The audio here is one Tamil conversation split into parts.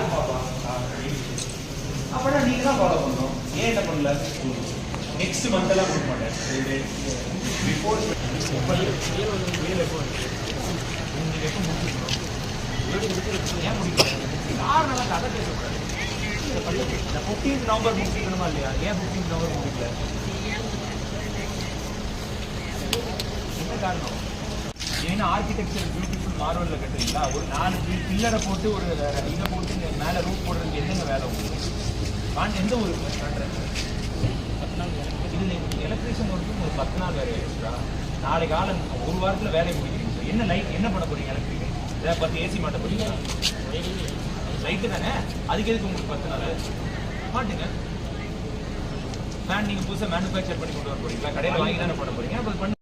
யார் பாப்பா அப்பனா நீங்க தான் ஃபாலோ பண்ணணும். ஏன் என்ன பண்ணல? நெக்ஸ்ட் மந்த் எல்லாம் கொடுக்க மாட்டேன் பிஃபோர் ஏன் முடிக்கல காரணம் கதை பேசக்கூடாது இந்த ஃபிஃப்டீன் நவம்பர் முடிக்கணுமா இல்லையா? ஏன் ஃபிஃப்டீன் நவம்பர் முடிக்கல என்ன காரணம்? ஏன்னா ஆர்கிடெக்சர் பியூட்டிஃபுல் மார்வலில் கட்டுறீங்களா? ஒரு நாலு பில்லரை போட்டு ஒரு இதை போட்டு மேலே மேல ரூப் போடுறதுக்கு என்னங்க வேலை உங்களுக்கு? நான் எந்த ஒரு கான்ட்ராக்ட் இதில் எலக்ட்ரிஷியன் ஒர்க்கு ஒரு பத்து நாள் வேலை ஆயிடுச்சுடா நாளை காலம் ஒரு வாரத்தில் வேலையை முடிக்கிறீங்க சார் என்ன லைட் என்ன பண்ண போகிறீங்க எலக்ட்ரிக்கல் இதை பத்து ஏசி மாட்ட போகிறீங்க லைட்டு தானே? அதுக்கு எதுக்கு உங்களுக்கு பத்து நாள் மாட்டுங்க. ஃபேன் நீங்கள் புதுசாக மேனுஃபேக்சர் பண்ணி கொண்டு வர போகிறீங்களா கடையில் வாங்கி தானே போட போகிறீங்க அப்போ பண்ணு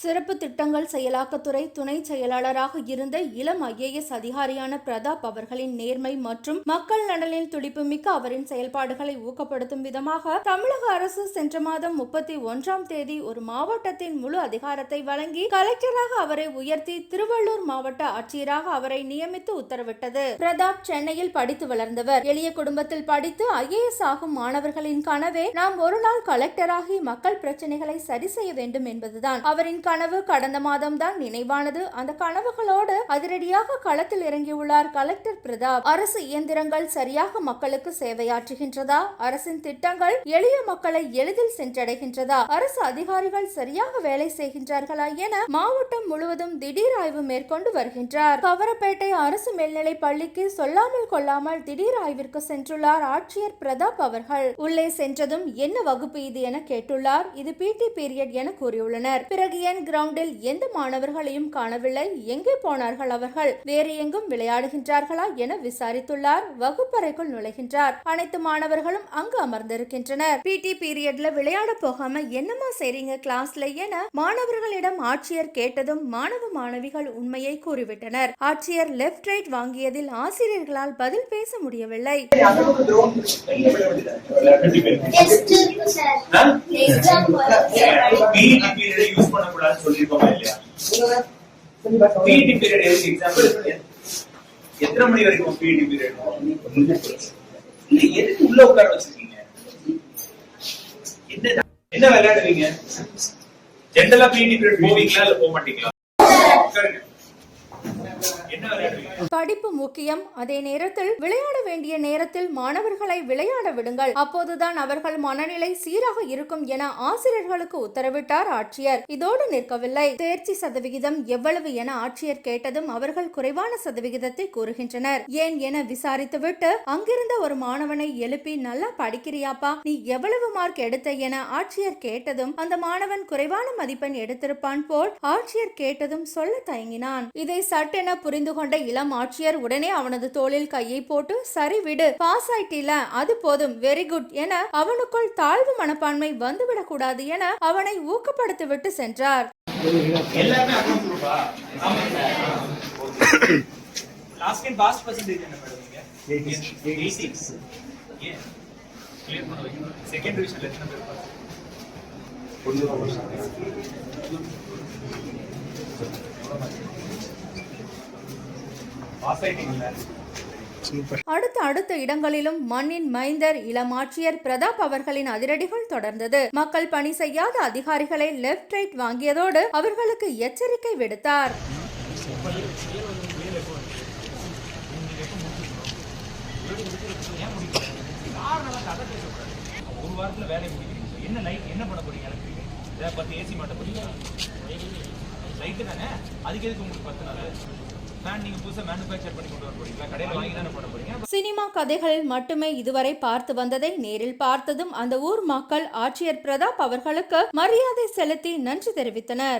சிறப்பு திட்டங்கள் செயலாக்கத்துறை துணை செயலாளராக இருந்த இளம் ஐஏஎஸ் அதிகாரியான பிரதாப் அவர்களின் நேர்மை மற்றும் மக்கள் நலனில் துடிப்புமிக்க அவரின் செயல்பாடுகளை ஊக்கப்படுத்தும் விதமாக தமிழக அரசு சென்ற மாதம் முப்பத்தி ஒன்றாம் தேதி ஒரு மாவட்டத்தின் முழு அதிகாரத்தை வழங்கி கலெக்டராக அவரை உயர்த்தி திருவள்ளூர் மாவட்ட ஆட்சியராக அவரை நியமித்து உத்தரவிட்டது. பிரதாப் சென்னையில் படித்து வளர்ந்தவர். எளிய குடும்பத்தில் படித்து ஐஏஎஸ் ஆகும் மாணவர்களின் கனவே நாம் ஒரு நாள் கலெக்டராகி மக்கள் பிரச்சனைகளை சரி செய்ய வேண்டும் என்பதுதான். அவரின் கனவு கடந்த மாதம் தான் நினைவானது. அந்த கனவுகளோடு அதிரடியாக களத்தில் இறங்கியுள்ளார் கலெக்டர் பிரதாப். அரசு இயந்திரங்கள் சரியாக மக்களுக்கு சேவையாற்றுகின்றதா? அரசின் திட்டங்கள் எளிய மக்களை எளிதில் சென்றடைகின்றதா? அரசு அதிகாரிகள் சரியாக வேலை செய்கின்றார்களா என மாவட்டம் முழுவதும் திடீர் ஆய்வு மேற்கொண்டு வருகின்றார். கவரப்பேட்டை அரசு மேல்நிலை பள்ளிக்கு சொல்லாமல் கொள்ளாமல் திடீர் ஆய்விற்கு சென்றுள்ளார் ஆட்சியர் பிரதாப் அவர்கள். உள்ளே சென்றதும் என்ன வகுப்பு இது என கேட்டுள்ளார். இது பிடி பீரியட் என கூறியுள்ளனர். பிறகு என் கிரவுண்டில் எந்த மாணவர்களையும் காணவில்லை. எங்கே போனார்கள் அவர்கள்? வேறு எங்கும் விளையாடுகின்றார்களா என விசாரித்துள்ளார். வகுப்பறைக்குள் நுழைகின்றார். அனைத்து மாணவர்களும் அங்கு அமர்ந்திருக்கின்றனர். பிடி பீரியட்ல விளையாட போகாம என்னமா செய்றீங்க கிளாஸ்ல என மாணவர்களிடம் ஆட்சியர் கேட்டதும் மாணவ மாணவிகள் உண்மையை கூறிவிட்டனர். ஆட்சியர் லெஃப்ட் ரைட் வாங்கியதில் ஆசிரியர்களால் பதில் பேச முடியவில்லை. டெஸ்ட் இருக்கு எக்ஸாம் இல்லையா பிடி பீரியட் எதுக்கு எக்ஸாம்பிள் எத்தனை மணி வரைக்கும் பிடி பீரியட் இல்ல எதுக்கு உள்ள உட்கார வச்சிருக்கீங்க என்ன என்ன விளையாடுவீங்க ஜென்ரலா பிடி பீரியட் போவீங்களா இல்ல போக மாட்டீங்களா உட்காருங்க. படிப்பு முக்கியம். அதே நேரத்தில் விளையாட வேண்டிய நேரத்தில் மாணவர்களை விளையாட விடுங்கள். அப்போதுதான் அவர்கள் மனநிலை சீராக இருக்கும் என ஆசிரியர்களுக்கு உத்தரவிட்டார் ஆட்சியர். இதோடு நிற்கவில்லை. தேர்ச்சி சதவிகிதம் எவ்வளவு என ஆட்சியர் கேட்டதும் அவர்கள் குறைவான சதவிகிதத்தை கூறுகின்றனர். ஏன் என விசாரித்துவிட்டு அங்கிருந்த ஒரு மாணவனை எழுப்பி நல்லா படிக்கிறியாப்பா? நீ எவ்வளவு மார்க் எடுத்த? என ஆட்சியர் கேட்டதும் அந்த மாணவன் குறைவான மதிப்பெண் எடுத்திருப்பான் போல். ஆட்சியர் கேட்டதும் சொல்ல தயங்கினான். இதை சட்டென புரிந்து புரிந்து கொண்ட இளம் ஆட்சியர் உடனே அவனது தோளில் கையை போட்டு சரி விடு பாஸ் ஆயிட்டில அது போதும் வெரி குட் என அவனுக்குள் தாழ்வு மனப்பான்மை வந்துவிடக் கூடாது என அவனை ஊக்கப்படுத்திவிட்டு சென்றார். லாஸ்ட் டைம் பாஸ் பர்சன்டேஜ் என்ன மேடம் நீங்க? 86 ஏன் கிளியர் பண்ண செகண்ட் டிவிஷன்ல எத்தனை பேர் பாஸ் ஒன்று அடுத்த அடுத்த இடங்களிலும் மண்ணின் மைந்தர் இளமாட்சியர் பிரதாப் அவர்களின் அதிரடிகள் தொடர்ந்தது. மக்கள் பணி செய்யாத அதிகாரிகளை லெஃப்ட் ரைட் வாங்கியதோடு அவர்களுக்கு எச்சரிக்கை விடுத்தார். ஒரு வாரத்துல வேலையை முடிக்கிறீங்க என்ன லைட் என்ன பண்ண போறீங்க எலக்ட்ரிக்கல் இதை பத்து ஏசி மாட்ட போறீங்களா லைட்டு தானே அதுக்கு எதுக்கு உங்களுக்கு பத்து நாள் சினிமா கதைகளில் மட்டுமே இதுவரை பார்த்து வந்ததை நேரில் பார்த்ததும் அந்த ஊர் மக்கள் ஆட்சியர் பிரதாப் அவர்களுக்கு மரியாதை செலுத்தி நன்றி தெரிவித்தனர்.